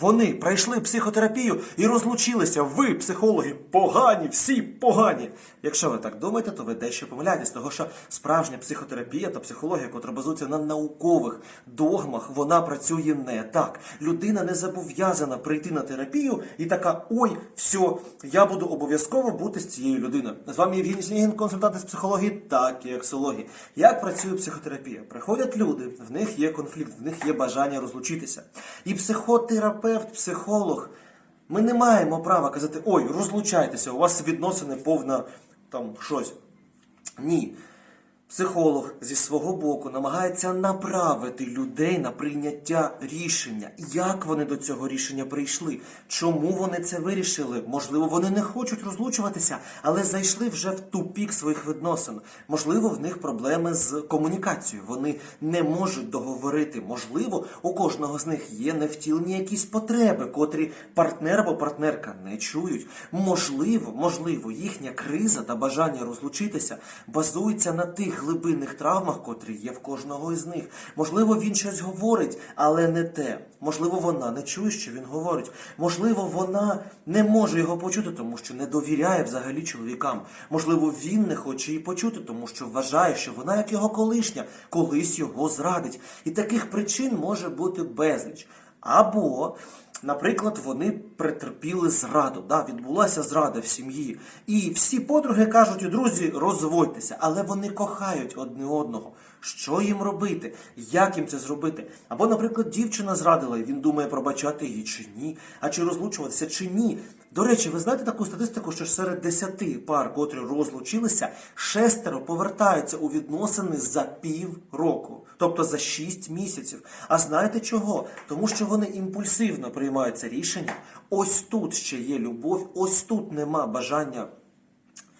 Вони пройшли психотерапію і розлучилися. Ви, психологи, погані, всі погані. Якщо ви так думаєте, то ви дещо помиляєтесь, того що справжня психотерапія та психологія, котра базується на наукових догмах, вона працює не так. Людина не зобов'язана прийти на терапію і така: ой, все, я буду обов'язково бути з цією людиною. З вами Євгеній Снігін, консультант з психології та кексології. Як працює психотерапія? Приходять люди, в них є конфлікт, в них є бажання розлучитися. І психотерапевт, психолог. Ми не маємо права казати, ой, розлучайтеся, у вас відносини повна там щось. Ні. Психолог зі свого боку намагається направити людей на прийняття рішення. Як вони до цього рішення прийшли? Чому вони це вирішили? Можливо, вони не хочуть розлучуватися, але зайшли вже в тупік своїх відносин. Можливо, в них проблеми з комунікацією. Вони не можуть договорити. Можливо, у кожного з них є невтілені якісь потреби, котрі партнер або партнерка не чують. Можливо, можливо, їхня криза та бажання розлучитися базується на тих глибинних травмах, котрі є в кожного із них. Можливо, він щось говорить, але не те. Можливо, вона не чує, що він говорить. Можливо, вона не може його почути, тому що не довіряє взагалі чоловікам. Можливо, він не хоче її почути, тому що вважає, що вона, як його колишня, колись його зрадить. І таких причин може бути безліч. Або, наприклад, вони претерпіли зраду. Да, відбулася зрада в сім'ї. І всі подруги кажуть, друзі, розводьтеся, але вони кохають одне одного. Що їм робити? Як їм це зробити? Або, наприклад, дівчина зрадила, і він думає, пробачати її чи ні, а чи розлучуватися чи ні. До речі, ви знаєте таку статистику, що серед 10 пар, котрі розлучилися, шестеро повертаються у відносини за пів року, тобто за 6 місяців. А знаєте чого? Тому що вони імпульсивно приймають це рішення. Ось тут ще є любов, ось тут нема бажання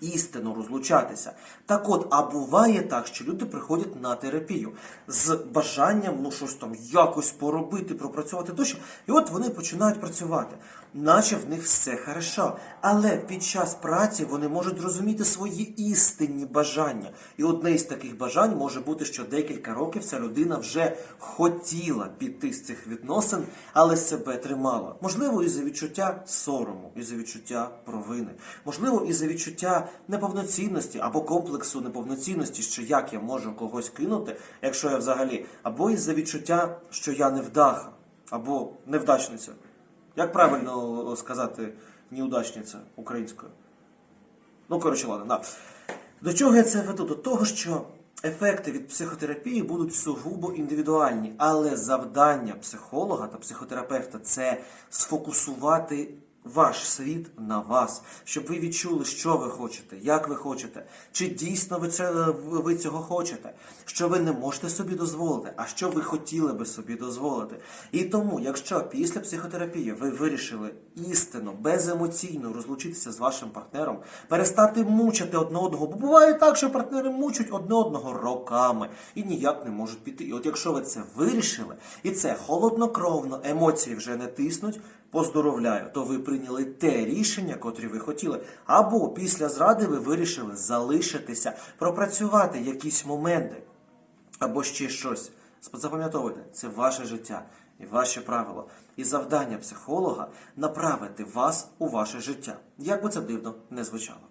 істину розлучатися. Так от, а буває так, що люди приходять на терапію з бажанням ну щось там якось поробити, пропрацювати тощо. І от вони починають працювати, наче в них все хорошо. Але під час праці вони можуть розуміти свої істинні бажання. І одне із таких бажань може бути, що декілька років ця людина вже хотіла піти з цих відносин, але себе тримала. Можливо, із-за відчуття сорому, із-за відчуття провини, можливо, із-за відчуття неповноцінності або комплексу неповноцінності, що як я можу когось кинути, якщо я взагалі, або із-за відчуття, що я невдаха, або невдачниця. Як правильно сказати неудачниця українською? Ну, коротше, ладно, да. До чого я це веду? До того, що ефекти від психотерапії будуть сугубо індивідуальні, але завдання психолога та психотерапевта це сфокусувати ваш світ на вас, щоб ви відчули, що ви хочете, як ви хочете, чи дійсно ви, це, ви цього хочете, що ви не можете собі дозволити, а що ви хотіли би собі дозволити. І тому, якщо після психотерапії ви вирішили істинно, беземоційно розлучитися з вашим партнером, перестати мучити одне одного, бо буває так, що партнери мучать одне одного роками і ніяк не можуть піти. І от якщо ви це вирішили, і це холоднокровно, емоції вже не тиснуть. Поздоровляю, то ви прийняли те рішення, котрі ви хотіли. Або після зради ви вирішили залишитися, пропрацювати якісь моменти, або ще щось. Запам'ятовуйте, це ваше життя і ваше правило. І завдання психолога направити вас у ваше життя. Як би це дивно не звучало.